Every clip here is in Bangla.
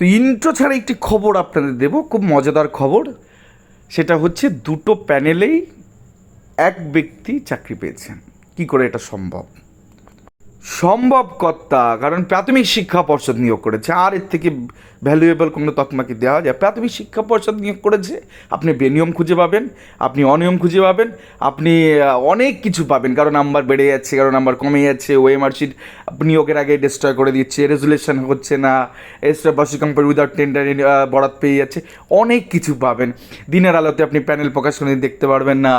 তো ইন্ট্রো ছাড়া একটি খবর আপনাদের দেব, খুব মজাদার খবর। সেটা হচ্ছে দুটো প্যানেলেই এক ব্যক্তি চাকরি পেয়েছেন। কি করে এটা সম্ভব? সম্ভব কর্তা, কারণ প্রাথমিক শিক্ষা পর্ষদ নিয়োগ করেছে, আর এর থেকে ভ্যালুয়েবল কোনো তকমাকি দেওয়া যায়? প্রাথমিক শিক্ষা পর্ষদ নিয়োগ করেছে, আপনি বেনিয়ম খুঁজে পাবেন, আপনি অনিয়ম খুঁজে পাবেন, আপনি অনেক কিছু পাবেন কারও নাম্বার বেড়ে যাচ্ছে কারও নাম্বার কমে যাচ্ছে ওএমআর শিট নিয়োগের আগে ডিস্ট্রয় করে দিচ্ছে রেজুলেশন হচ্ছে না এক্সট্রা বাসি কোম্পানি উইদাউট টেন্ডার বরাত পেয়ে যাচ্ছে, অনেক কিছু পাবেন। দিনের আলোতে আপনি প্যানেল প্রকাশ করে দেখতে পারবেন না,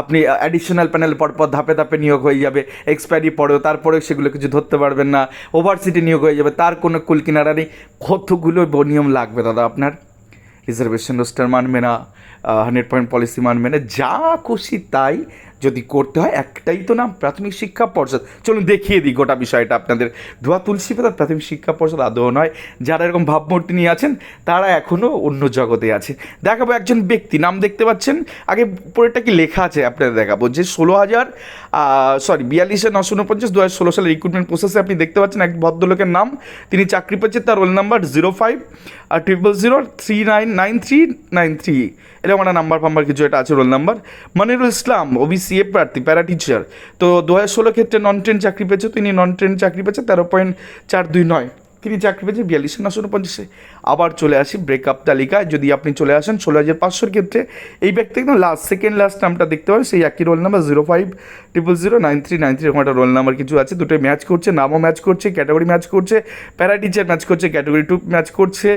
আপনি অ্যাডিশনাল প্যানেল পরপর ধাপে ধাপে নিয়োগ হয়ে যাবে এক্সপায়ারি পরেও তারপরেও সেগুলো কিছু ধরতে পারবেন না ওভারসিটি নিয়োগ হয়ে যাবে, তার কোনো কুল কিনারা নেই। কতগুলো নিয়ম লাগবে দাদা আপনার? রিজার্ভেশন রোস্টার মানবে না হান্ড্রেড পয়েন্ট পলিসি মানবে না, যা খুশি তাই যদি করতে হয়, একটাই তো নাম, প্রাথমিক শিক্ষা পর্ষদ। চলুন দেখিয়ে দিই গোটা বিষয়টা আপনাদের। ধোয়া তুলসী পাতা প্রাথমিক শিক্ষা পর্ষদ আদৌ নয়। যারা এরকম ভাবমূর্তি নিয়ে আছেন, তারা এখনও অন্য জগতে আছে। দেখাবো একজন ব্যক্তি, নাম দেখতে পাচ্ছেন? আগে উপরেরটা কি লেখা আছে আপনাদের দেখাবো? যে ষোলো হাজার সরি বিয়াল্লিশে নশো উনপঞ্চাশ, দু হাজার ষোলো সালের রিক্রুটমেন্ট প্রসেসে আপনি দেখতে পাচ্ছেন এক ভদ্রলোকের নাম। তিনি চাকরি পাচ্ছেন তার রোল নাম্বার জিরো ফাইভ আর triple zero three nine nine three nine three এরকম একটা নাম্বার ফাম্বার কিছু এটা আছে roll number Monirul Islam OBC A প্রার্থী প্যারা টিচার তো দু হাজার ষোলো ক্ষেত্রে নন ট্রেন চাকরি পেয়েছে তিনি নন ট্রেন চাকরি পেয়েছে তেরো পয়েন্ট চার দুই নয়। তিনি চাকরি পেয়েছে বিয়াল্লিশে নশো উনপঞ্চাশে। আবার চলে আসি ব্রেকআপ তালিকায়। যদি আপনি চলে আসেন ষোলো হাজার পাঁচশোর ক্ষেত্রে, এই ব্যক্তি একদম লাস্ট সেকেন্ড লাস্ট নামটা দেখতে পারেন সেই একই roll number zero five triple zero nine three nine three এরকম একটা রোল নাম্বার কিছু আছে। দুটোই ম্যাচ করছে, নামও ম্যাচ করছে ক্যাটাগরি ম্যাচ করছে প্যারা টিচার ম্যাচ করছে ক্যাটাগরি টু ম্যাচ করছে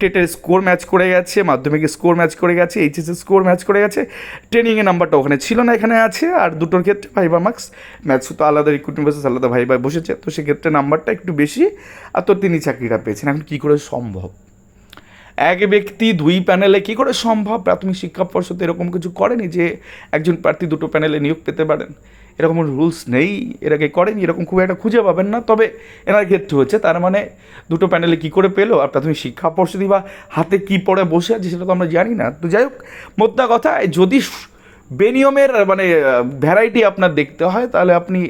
টেটের স্কোর ম্যাচ করে গেছে মাধ্যমিকের স্কোর ম্যাচ করে গেছে এইচএসের স্কোর ম্যাচ করে গেছে। ট্রেনিংয়ের নাম্বারটা ওখানে ছিল না, এখানে আছে। আর দুটোর ক্ষেত্রে ভাইবা মার্কস ম্যাচ তো আলাদা রিক্রুটমেন্ট বেসিস আলাদা ভাইবা বসেছে। তো সেক্ষেত্রে নাম্বারটা একটু বেশি। আর তো তিনি চাকরিটা পেয়েছেন। এখন কী করে সম্ভব? এক ব্যক্তি দুই প্যানেলে কী করে সম্ভব? প্রাথমিক শিক্ষা পর্ষদ এরকম কিছু করেনি যে একজন প্রার্থী দুটো প্যানেলে নিয়োগ পেতে পারেন? এরকম রুলস নেই, এর আগে করেনি, এরকম খুব একটা খুঁজে পাবেন না। তবে এনার ক্ষেত্রে হচ্ছে, তার মানে দুটো প্যানেলে কী করে পেল? আর প্রাথমিক শিক্ষা পর্ষদই বা হাতে কী পড়ে বসে আছে সেটা তো আমরা জানি না। তো যাই হোক, মোদ্দা কথা, যদি বেনিয়মের মানে ভ্যারাইটি আপনার দেখতে হয়, তাহলে আপনি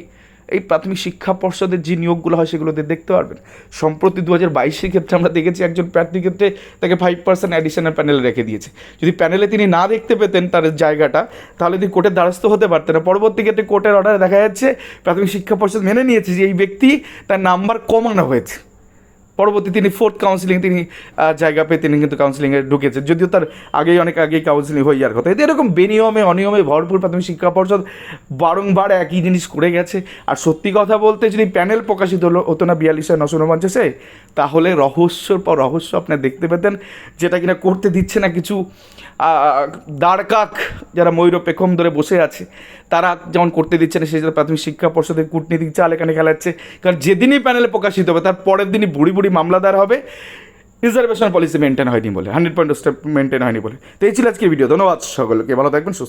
এই প্রাথমিক শিক্ষা পর্ষদের যে নিয়োগগুলো হয় সেগুলোতে দেখতে পারবেন। সম্প্রতি দু হাজার বাইশের ক্ষেত্রে আমরা দেখেছি একজন প্রার্থীর ক্ষেত্রে তাকে ফাইভ পার্সেন্ট অ্যাডিশনাল প্যানেলে রেখে দিয়েছে। যদি প্যানেলে তিনি না দেখতে পেতেন তার জায়গাটা, তাহলে তিনি কোর্টের দ্বারস্থ হতে পারতেন না। পরবর্তী ক্ষেত্রে কোর্টের অর্ডারে দেখা যাচ্ছে প্রাথমিক শিক্ষা পর্ষদ মেনে নিয়েছে যে এই ব্যক্তি তার নাম্বার কমানো হয়েছে। পরবর্তী তিনি ফোর্থ কাউন্সিলিং তিনি জায়গা পেয়ে তিনি কিন্তু কাউন্সিলিংয়ে ঢুকেছেন যদিও তার আগেই অনেক আগেই কাউন্সিলিং হয়ে যাওয়ার কথা। এতে এরকম বেনিয়মে, অনিয়মে ভরপুর প্রাথমিক শিক্ষা পর্ষদ বারংবার একই জিনিস করে গেছে। আর সত্যি কথা বলতে যদি প্যানেল প্রকাশিত হলো হতো না বিয়াল্লিশে নশো উনপঞ্চাশে, তাহলে রহস্যর পর রহস্য আপনার দেখতে পেতেন, যেটা কিনা করতে দিচ্ছে না কিছু দাঁড়কাক যারা ময়ূর পেখম ধরে বসে আছে। তারা যেমন করতে দিচ্ছে না, সেই প্রাথমিক শিক্ষা পর্ষদের কূটনীতিক চাল এখানে খেলাচ্ছে। কারণ যেদিনই প্যানেলে প্রকাশিত হবে, তার পরের দিনই বুড়ি বুড়ি মামলাদার হবে। রিজার্ভেশন পলিসি মেনটেন হয়নি বলে হান্ড্রেড পয়েন্ট স্টেপ মেনটেন হয়নি বলে। তো এই ছিল আজকে ভিডিও ধন্যবাদ সকলকে, ভালো থাকবেন, সুস্থ